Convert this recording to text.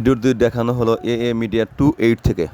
ভিডিওটি দেখানো হলো A A media two eight থেকে।